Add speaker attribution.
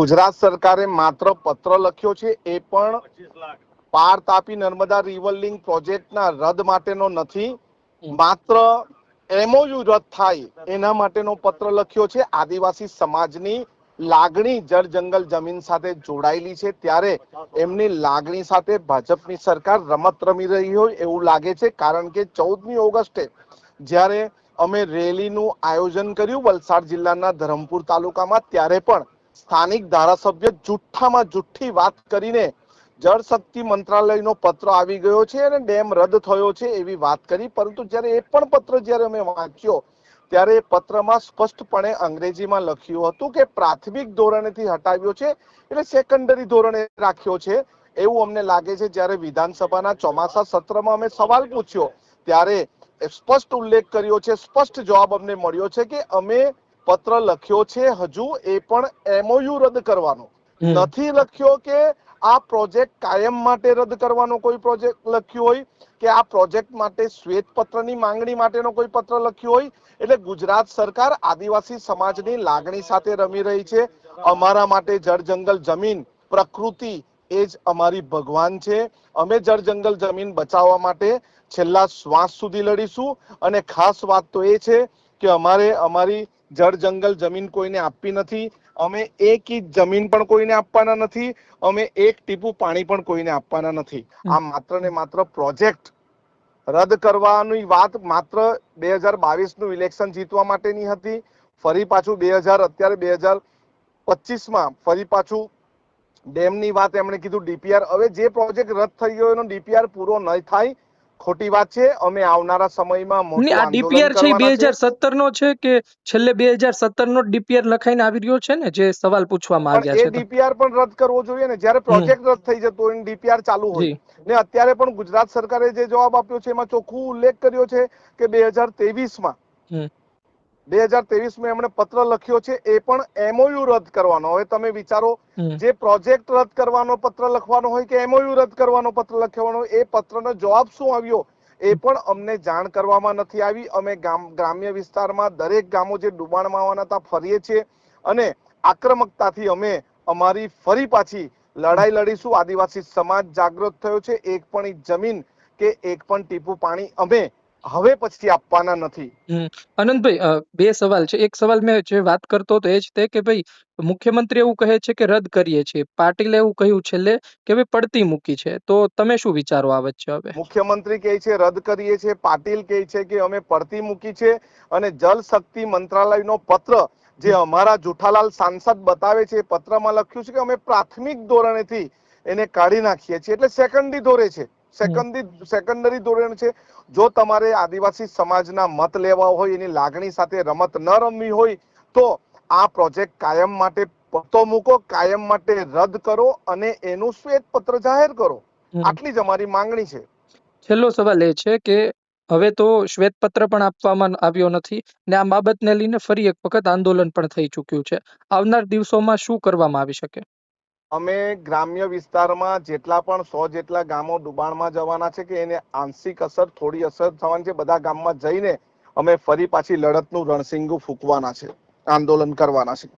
Speaker 1: ગુજરાત સરકારે માત્ર પત્ર લખ્યો છે એ પણ પાર તાપી નર્મદા રિવર લિંક પ્રોજેક્ટના રદ માટેનો નથી માત્ર એમઓયુ રદ થાય એના માટેનો પત્ર લખ્યો છે. આદિવાસી સમાજની લાગણી જળ જંગલ જમીન સાથે જોડાયેલી છે. ત્યારે એમની લાગણી સાથે ભાજપની સરકાર રમત રમી રહી હોય એવું લાગે છે કારણ કે ચૌદમી ઓગસ્ટે જ્યારે અમે રેલીનું આયોજન કર્યું વલસાડ જિલ્લાના ધરમપુર તાલુકામાં ત્યારે પણ સ્થાનિક ધારાસભ્ય જુઠ્ઠામાં જુઠ્ઠી વાત કરીને જળ મંત્રાલયનો પત્ર આવી ગયો છે અને ડેમ રદ થયો છે એવી વાત કરી. પરંતુ જ્યારે એ પણ પત્ર જ્યારે અમે વાંચ્યો, ત્યારે એ પત્રમાં સ્પષ્ટપણે અંગ્રેજીમાં લખ્યું હતું કે પ્રાથમિક ધોરણેથી હટાવ્યો છે એટલે સેકન્ડરી ધોરણે રાખ્યો છે. એવું અમને લાગે છે જ્યારે વિધાનસભાના ચોમાસા સત્રમાં અમે સવાલ પૂછ્યો, ત્યારે સ્પષ્ટ ઉલ્લેખ કર્યો છે, સ્પષ્ટ જવાબ અમને મળ્યો છે કે અમે પત્ર લખ્યો છે હજુ એ પણ એમઓયુ રદ કરવાનો. નથી લખ્યો કે આ પ્રોજેક્ટ કાયમ માટે રદ કરવાનો કોઈ પ્રોજેક્ટ લખ્યો હોય કે આ પ્રોજેક્ટ માટે શ્વેત પત્રની માંગણી માટેનો કોઈ પત્ર લખ્યો હોય. એટલે ગુજરાત સરકાર આદિવાસી સમાજની લાગણી સાથે રમી રહી છે. અમારા માટે જળ જંગલ જમીન પ્રકૃતિ એ જ અમારી ભગવાન છે. અમે જળ જંગલ જમીન બચાવવા માટે છેલ્લા શ્વાસ સુધી લડીશું. અને ખાસ વાત તો એ છે કે અમારે અમારી જળ જંગલ જમીન કોઈને આપવી નથી અમે એક ઇંચ જમીન પણ કોઈને આપવાના નથી અમે એક ટીપું પાણી પણ કોઈને આપવાના નથી. આ માત્ર ને માત્ર પ્રોજેક્ટ રદ કરવાની વાત માત્ર બે હજાર બાવીસનું ઇલેક્શન જીતવા માટેની હતી. ફરી પાછું બે હજાર અત્યારે બે હજાર પચીસમાં ફરી પાછું ડેમની વાત એમણે કીધું ડીપીઆર. હવે જે પ્રોજેક્ટ રદ થઈ ગયો એનો ડીપીઆર પૂરો નહીં થાય ખોટી વાત છે. અમે આવનારા સમયમાં
Speaker 2: આ ડીપીઆર છે બે
Speaker 1: કરવાના છે.
Speaker 2: હજાર સત્તર નો છે કે છેલ્લે બે હજાર સત્તર નો ડીપીઆર લખાઈને આવી રહ્યો છે ને જે સવાલ પૂછવામાં આવ્યા છે એ
Speaker 1: ડીપીઆર પણ રદ કરવો જોઈએ ને. જ્યારે પ્રોજેક્ટ રદ થઈ જતો હોય ડીપીઆર ચાલુ હોય ને અત્યારે પણ ગુજરાત સરકારે જે જવાબ આપ્યો છે એમાં ચોખ્ખું ઉલ્લેખ કર્યો છે કે બે માં તેવીસમાં
Speaker 2: હમ.
Speaker 1: બે હજાર તેવીસમાં એમણે પત્ર લખ્યો છે એ પણ એમઓયુ રદ કરવાનો. હવે તમે વિચારો જે પ્રોજેક્ટ રદ કરવાનો પત્ર લખવાનો હોય કે એમઓયુ રદ કરવાનો પત્ર લખવાનો એ પત્રનો જવાબ શું આવ્યો? એ પણ અમને જાણ કરવામાં નથી આવી. અમે ગ્રામ્ય વિસ્તારમાં દરેક ગામો જે ડુબાણમાં આવવાના હતા ફરીએ છીએ. અને આક્રમકતાથી અમે અમારી ફરી પાછી લડાઈ લડીશું. આદિવાસી સમાજ જાગૃત થયો છે. એક પણ જમીન કે એક પણ ટીપું પાણી અમે હવે પછી આપવાના નથી.
Speaker 2: અનંતભાઈ બે સવાલ છે. એક સવાલ મેં જે વાત કરતો હતો એ જ તે કે ભાઈ મુખ્યમંત્રી એવું કહે છે કે રદ કરીએ છીએ. પાટીલે એવું કહ્યું છેલ્લે કે ભાઈ પડતી મૂકી છે. તો તમે શું વિચારો આ વચ્ચે હવે?
Speaker 1: મુખ્યમંત્રી કહે છે રદ કરીએ છીએ. પાટીલ કહે છે કે અમે પડતી મૂકી છે અને જલ શક્તિ મંત્રાલયનો પત્ર જે અમારા જુઠાલાલ સાંસદ બતાવે છે એ પત્રમાં લખ્યું છે કે અમે પ્રાથમિક ધોરણેથી એને કાઢી નાખીએ છીએ. એટલે સેકન્ડરી ધોરે છે. સેકન્ડરી સેકન્ડરી ધોરણ છે. જો તમારે આદિવાસી સમાજના મત લેવા હોય એની લાગણી સાથે રમત ન રમવી હોય તો આ પ્રોજેક્ટ કાયમ માટે પત્તો મૂકો કાયમ માટે રદ કરો અને એનું શ્વેત પત્ર જાહેર કરો. આટલી જ અમારી માંગણી છે.
Speaker 2: છેલ્લો સવાલ એ છે કે હવે તો શ્વેત પત્ર પણ આપવામાં આવ્યો નથી ને આ બાબતને લઈને ફરી એક વખત આંદોલન પણ થઈ ચૂક્યું છે. આવનાર દિવસોમાં શું કરવામાં આવી શકે?
Speaker 1: અમે ગ્રામ્ય વિસ્તારમાં જેટલા પણ સો જેટલા ગામો ડુબાણમાં જવાના છે કે એને આંશિક અસર, થોડી અસર થવાની છે. બધા ગામમાં જઈને અમે ફરી પાછી લડતનું રણસિંગું ફૂંકવાના છે, આંદોલન કરવાના છે.